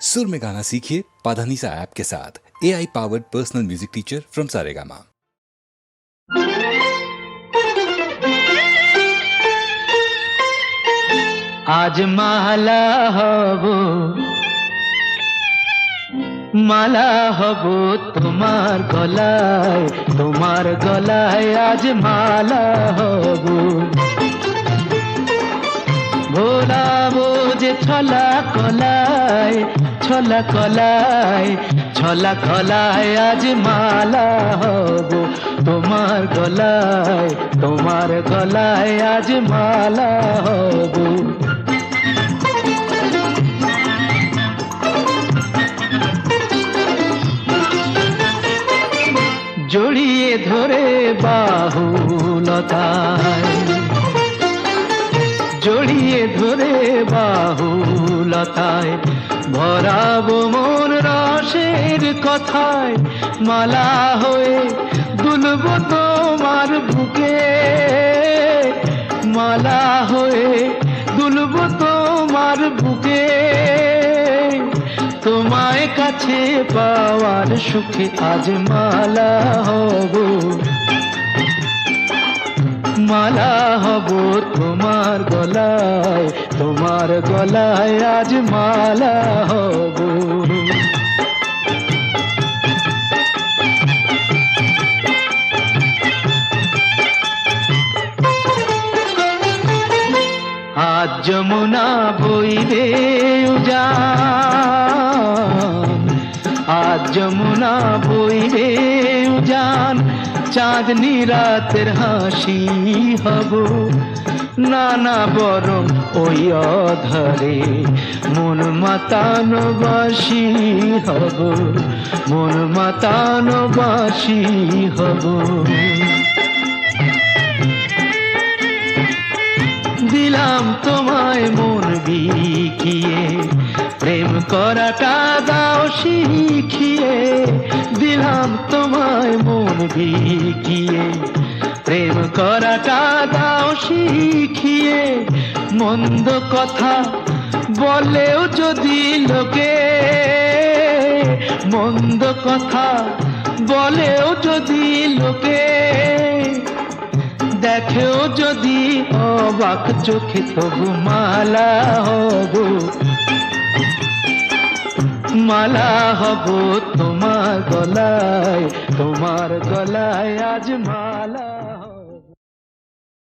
सुर में गाना सीखिए पाधानीसा ऐप के साथ A I powered personal music teacher from Saregama আজ মালা হব মালা হব তোমার গলায় তোমার গলায় আজ মালা হব ভোলাবো যে ছলা কলায় ছলা কলায় ছলা কলায় আজ মালা হব তোমার গলায় তোমার গলায় আজ মালা হব। জড়িয়ে ধরে বাহুলতায় জড়িয়ে ধরে বাহুলতায়, ভরাবো মন রসের কথায়, মালা হয়ে দুলব তোমার বুকে। মালা হয়ে দুলব তোমার বুকে। তোমায় কাছে পাওয়ার সুখে আজ মালা হব। মালা হব তোমার গলায় তোমার গলায় আজ মালা হব। আজ যমুনা বইবে উজান, আজ যমুনা বইবে উজান চাঁদনি রাতের হাসি হব। নানা বরং ওই অধরে, মন মাতানো বাসি হব। মন মাতানো বাসি হব। দিলাম তোমায় মন বিকিয়ে, প্রেম করাটা শিখিয়ে দিলাম তোমায় মন বিকিয়ে প্রেম করাটা দাও শিখিয়ে, মন্দ কথা বলেও যদি লোকে, মন্দ কথা বলেও যদি লোকে, দেখেও যদি অবাক চোখে তবু মালা হব। মালা হব তোমার গলায় তোমার গলায় আজ মালা।